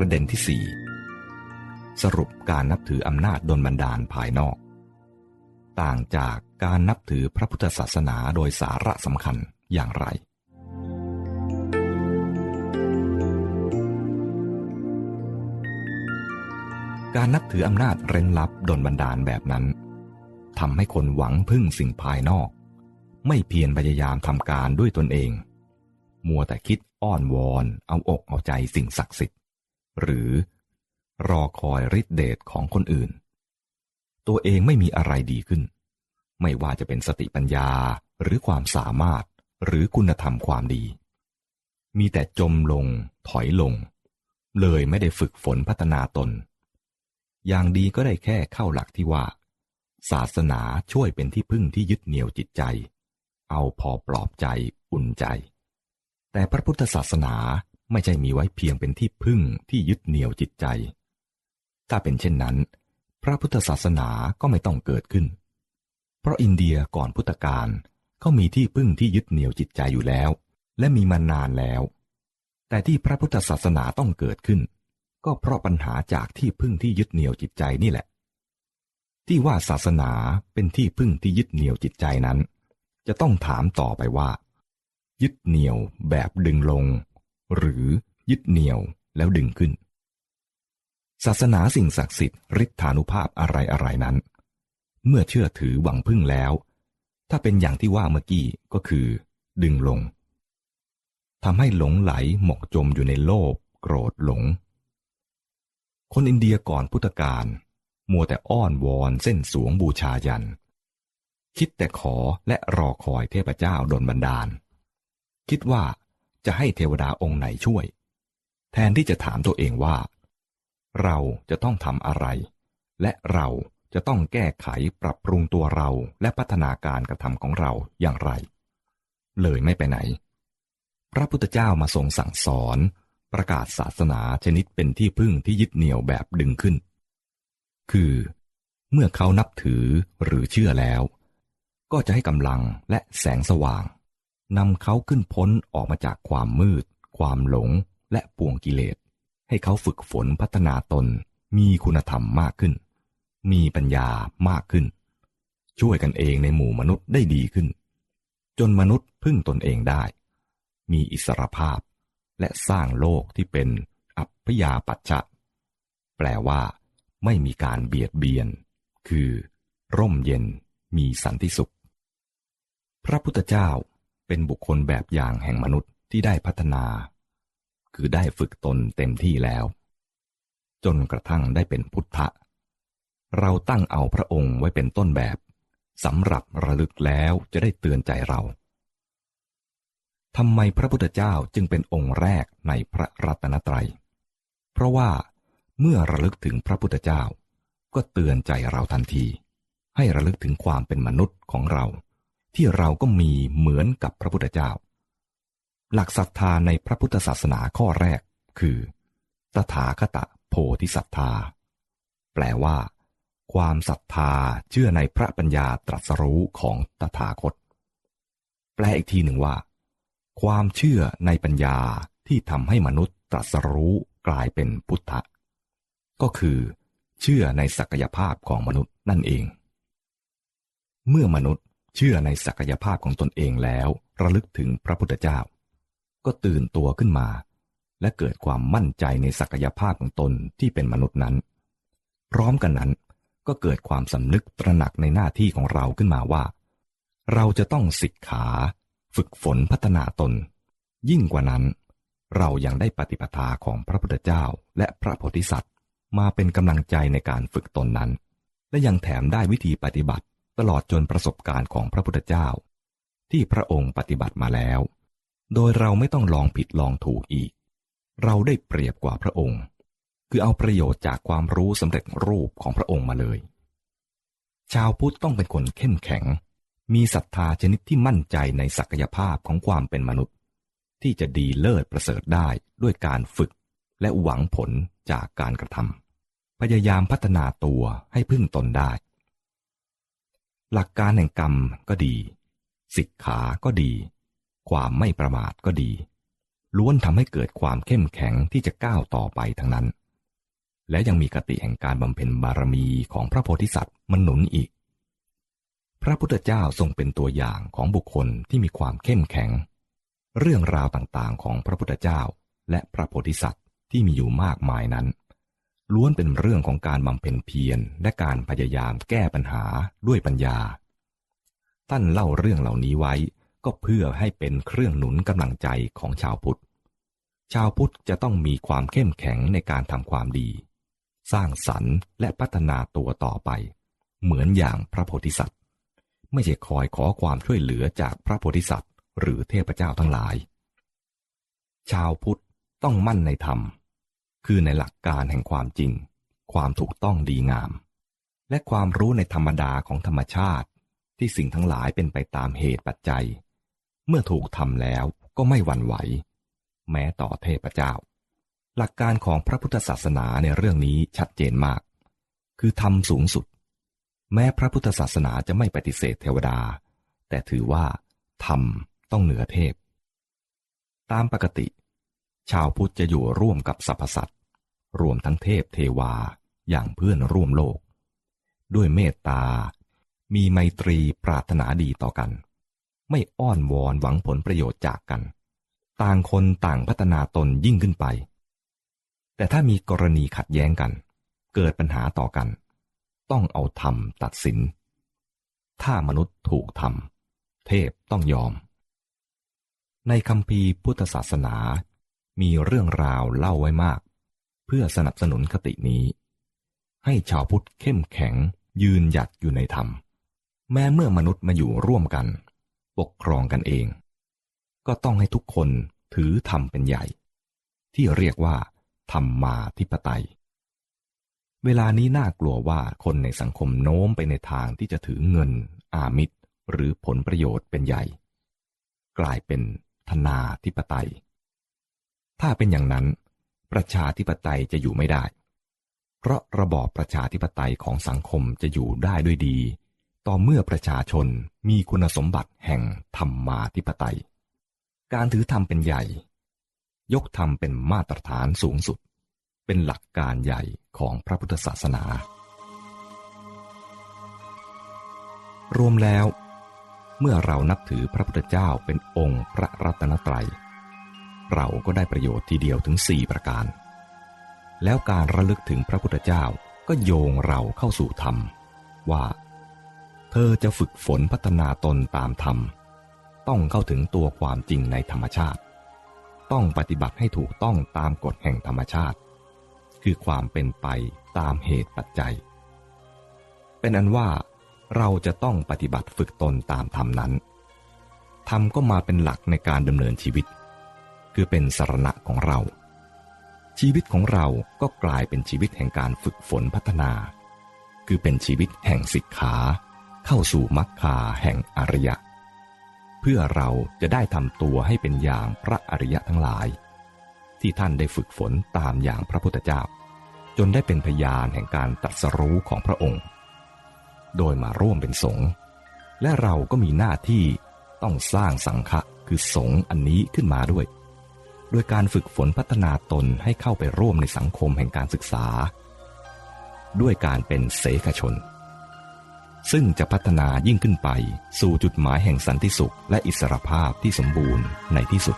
ประเด็นที่สี่สรุปการนับถืออำนาจดลบันดาลภายนอก ต่างจากการนับถือพระพุทธศาสนาโดยสาระสำคัญอย่างไร การนับถืออำนาจเร้นลับดลบันดาลแบบนั้นทำให้คนหวังพึ่งสิ่งภายนอก ไม่เพียรพยายามทำการด้วยตนเอง มัวแต่คิดอ้อนวอน เอาอกเอาใจสิ่งศักดิ์สิทธิ์ หรือรอคอยฤทธิเดชของคนอื่น ตัวเองไม่มีอะไรดีขึ้น ไม่ว่าจะเป็นสติปัญญาหรือความสามารถหรือคุณธรรมความดี มีแต่จมลงถอยลง เลยไม่ได้ฝึกฝนพัฒนาตน อย่างดีก็ได้แค่เข้าหลักที่ว่า ศาสนาช่วยเป็นที่พึ่งที่ยึดเหนี่ยวจิตใจ เอาพอปลอบใจอุ่นใจ แต่พระพุทธศาสนา ไม่ใช่มีไว้เพียงเป็นที่พึ่งที่ยึดเหนี่ยวจิตใจ ถ้าเป็นเช่นนั้น พระพุทธศาสนาก็ไม่ต้องเกิดขึ้น เพราะอินเดียก่อนพุทธกาลก็มีที่พึ่งที่ยึดเหนี่ยวจิตใจอยู่แล้ว และมีมานานแล้ว แต่ที่พระพุทธศาสนาต้องเกิดขึ้น ก็เพราะปัญหาจากที่พึ่งที่ยึดเหนี่ยวจิตใจนี่แหละ ที่ว่าศาสนาเป็นที่พึ่งที่ยึดเหนี่ยวจิตใจนั้น จะต้องถามต่อไปว่า ยึดเหนี่ยวแบบดึงลง หรือยึดเหนี่ยวแล้วดึงขึ้น ศาสนาสิ่งศักดิ์สิทธิ์ฤทธานุภาพอะไรอะไรนั้น เมื่อเชื่อถือหวังพึ่งแล้ว ถ้าเป็นอย่างที่ว่าเมื่อกี้ก็คือ ดึงลงทำให้หลงไหลหมกจมอยู่ในโลภโกรธหลง คนอินเดียก่อนพุทธกาลมัวแต่อ้อนวอนเส้นสวงบูชายัน คิดแต่ขอและรอคอยเทพเจ้าดลบันดาล คิดว่า จะให้เทวดาองค์ไหนช่วย แทนที่จะถามตัวเองว่า เราจะต้องทำอะไร และเราจะต้องแก้ไขปรับปรุงตัวเราและพัฒนาการกระทำของเราอย่างไร เลยไม่ไปไหน พระพุทธเจ้ามาทรงสั่งสอน ประกาศศาสนาชนิดเป็นที่พึ่งที่ยึดเหนี่ยวแบบดึงขึ้น คือ เมื่อเขานับถือหรือเชื่อแล้ว ก็จะให้กำลังและแสงสว่าง นำเขาขึ้นพ้นออกมาจากความมืด ความหลง และปวงกิเลส ให้เขาฝึกฝนพัฒนาตน มีคุณธรรมมากขึ้น มีปัญญามากขึ้น ช่วยกันเองในหมู่มนุษย์ได้ดีขึ้น จนมนุษย์พึ่งตนเองได้ มีอิสรภาพ และสร้างโลกที่เป็นอัพยาปัจจะ แปลว่าไม่มีการเบียดเบียน คือ ร่มเย็น มีสันติสุข พระพุทธเจ้า เป็นบุคคลแบบอย่างแห่งมนุษย์ที่ได้พัฒนา คือได้ฝึกตนเต็มที่แล้ว จนกระทั่งได้เป็นพุทธะ เราตั้งเอาพระองค์ไว้เป็นต้นแบบสำหรับระลึกแล้วจะได้เตือนใจเราทำไมพระพุทธเจ้าจึงเป็นองค์แรกในพระรัตนตรัย เพราะว่าเมื่อระลึกถึงพระพุทธเจ้า ก็เตือนใจเราทันที ให้ระลึกถึงความเป็นมนุษย์ของเรา ที่เราก็มีเหมือนกับพระพุทธเจ้า หลักศรัทธาในพระพุทธศาสนาข้อแรกคือ ตถาคตโพธิศรัทธา แปลว่า ความศรัทธาเชื่อในพระปัญญาตรัสรู้ของตถาคต แปลอีกทีหนึ่งว่า ความเชื่อในปัญญาที่ทำให้มนุษย์ตรัสรู้กลายเป็นพุทธะ ก็คือ เชื่อในศักยภาพของมนุษย์นั่นเอง เมื่อมนุษย์ เชื่อในศักยภาพของตนเองแล้วระลึกถึงพระพุทธเจ้า ก็ตื่นตัวขึ้นมา และเกิดความมั่นใจในศักยภาพของตนที่เป็นมนุษย์นั้น พร้อมกันนั้นก็เกิดความสำนึกตระหนักในหน้าที่ของเราขึ้นมาว่า เราจะต้องศึกขา ฝึกฝนพัฒนาตน ยิ่งกว่านั้น เรายัางได้ปฏิปทาของพระพุทธเจ้าและพระโพธิสัตว์ มาเป็นกำลังใจในการฝึกตนนั้น และยังแถมได้วิธีปฏิบัติ ตลอดจนประสบการณ์ของพระพุทธเจ้า ที่พระองค์ปฏิบัติมาแล้ว โดยเราไม่ต้องลองผิดลองถูกอีก เราได้เปรียบกว่าพระองค์ คือเอาประโยชน์จากความรู้สำเร็จรูปของพระองค์มาเลย ชาวพุทธต้องเป็นคนเข้มแข็ง มีศรัทธาชนิดที่มั่นใจในศักยภาพของความเป็นมนุษย์ ที่จะดีเลิศประเสริฐได้ด้วยการฝึกและหวังผลจากการกระทำพยายามพัฒนาตัวให้พึ่งตนได้ หลักการแห่งกรรมก็ดี สิกขาก็ดี ความไม่ประมาทก็ดี ล้วนทำให้เกิดความเข้มแข็งที่จะก้าวต่อไปทั้งนั้น และยังมีกติแห่งการบำเพ็ญบารมีของพระโพธิสัตว์มันหนุนอีก พระพุทธเจ้าทรงเป็นตัวอย่างของบุคคลที่มีความเข้มแข็ง เรื่องราวต่างๆของพระพุทธเจ้าและพระโพธิสัตว์ที่มีอยู่มากมายนั้น ล้วนเป็นเรื่องของการบำเพ็ญเพียรและการพยายามแก้ปัญหาด้วยปัญญา ท่านเล่าเรื่องเหล่านี้ไว้ก็เพื่อให้เป็นเครื่องหนุนกำลังใจของชาวพุทธ ชาวพุทธจะต้องมีความเข้มแข็งในการทำความดี สร้างสรรค์และพัฒนาตัวต่อไป เหมือนอย่างพระโพธิสัตว์ ไม่ใช่คอยขอความช่วยเหลือจากพระโพธิสัตว์ หรือเทพเจ้าทั้งหลาย ชาวพุทธต้องมั่นในธรรม คือในหลักการแห่งความจริง ความถูกต้องดีงาม และความรู้ในธรรมดาของธรรมชาติ ที่สิ่งทั้งหลายเป็นไปตามเหตุปัจจัย เมื่อถูกทำแล้วก็ไม่หวั่นไหว แม้ต่อเทพเจ้า หลักการของพระพุทธศาสนาในเรื่องนี้ชัดเจนมาก คือธรรมสูงสุด แม้พระพุทธศาสนาจะไม่ปฏิเสธเทวดา แต่ถือว่าธรรมต้องเหนือเทพ ตามปกติ ชาวพุทธจะอยู่ร่วมกับสรรพสัตว รวมทั้งเทพเทวาอย่างเพื่อนร่วมโลก ด้วยเมตตา มีไมตรีปรารถนาดีต่อกัน ไม่อ้อนวอนหวังผลประโยชน์จากกัน ต่างคนต่างพัฒนาตนยิ่งขึ้นไป แต่ถ้ามีกรณีขัดแย้งกัน เกิดปัญหาต่อกัน ต้องเอาธรรมตัดสิน ถ้ามนุษย์ถูกทำเทพต้องยอม ในคำพีพุทธศาสนามีเรื่องราวเล่าไว้มาก เพื่อสนับสนุนคตินี้ ให้ชาวพุทธเข้มแข็งยืนหยัดอยู่ในธรรม แม้เมื่อมนุษย์มาอยู่ร่วมกัน ปกครองกันเอง ก็ต้องให้ทุกคนถือธรรมเป็นใหญ่ ที่เรียกว่า ธรรมมาธิปไตย เวลานี้น่ากลัวว่าคนในสังคมโน้มไปในทางที่จะถือเงิน อามิตร หรือผลประโยชน์เป็นใหญ่ กลายเป็นธนาธิปไตย ถ้าเป็นอย่างนั้น ประชาธิปไตยจะอยู่ไม่ได้ เพราะระบอบประชาธิปไตยของสังคมจะอยู่ได้ด้วยดี ต่อเมื่อประชาชนมีคุณสมบัติแห่งธรรมาธิปไตย การถือธรรมเป็นใหญ่ ยกธรรมเป็นมาตรฐานสูงสุด เป็นหลักการใหญ่ของพระพุทธศาสนา รวมแล้ว เมื่อเรานับถือพระพุทธเจ้าเป็นองค์พระรัตนตรัย เราก็ได้ประโยชน์ทีเดียวถึงสี่ประการ แล้วการระลึกถึงพระพุทธเจ้าก็โยงเราเข้าสู่ธรรม ว่า เธอจะฝึกฝนพัฒนาตนตามธรรม ต้องเข้าถึงตัวความจริงในธรรมชาติ ต้องปฏิบัติให้ถูกต้องตามกฎแห่งธรรมชาติ คือความเป็นไปตามเหตุปัจจัย เป็นอันว่าเราจะต้องปฏิบัติฝึกตนตามธรรมนั้นธรรมก็มาเป็นหลักในการดำเนินชีวิต คือเป็นสารณะของเรา ชีวิตของเราก็กลายเป็นชีวิตแห่งการฝึกฝนพัฒนา คือเป็นชีวิตแห่งสิกขา เข้าสู่มรรคาแห่งอริยะ เพื่อเราจะได้ทำตัวให้เป็นอย่างพระอริยะทั้งหลาย ที่ท่านได้ฝึกฝนตามอย่างพระพุทธเจ้า จนได้เป็นพยานแห่งการตรัสรู้ของพระองค์ โดยมาร่วมเป็นสงฆ์และเราก็มีหน้าที่ต้องสร้างสังฆะคือสงฆ์อันนี้ขึ้นมาด้วย โดยการฝึกฝนพัฒนาตนให้เข้าไปร่วมในสังคมแห่งการศึกษา ด้วยการเป็นเสกชน ซึ่งจะพัฒนายิ่งขึ้นไปสู่จุดหมายแห่งสันติสุขและอิสรภาพที่สมบูรณ์ในที่สุด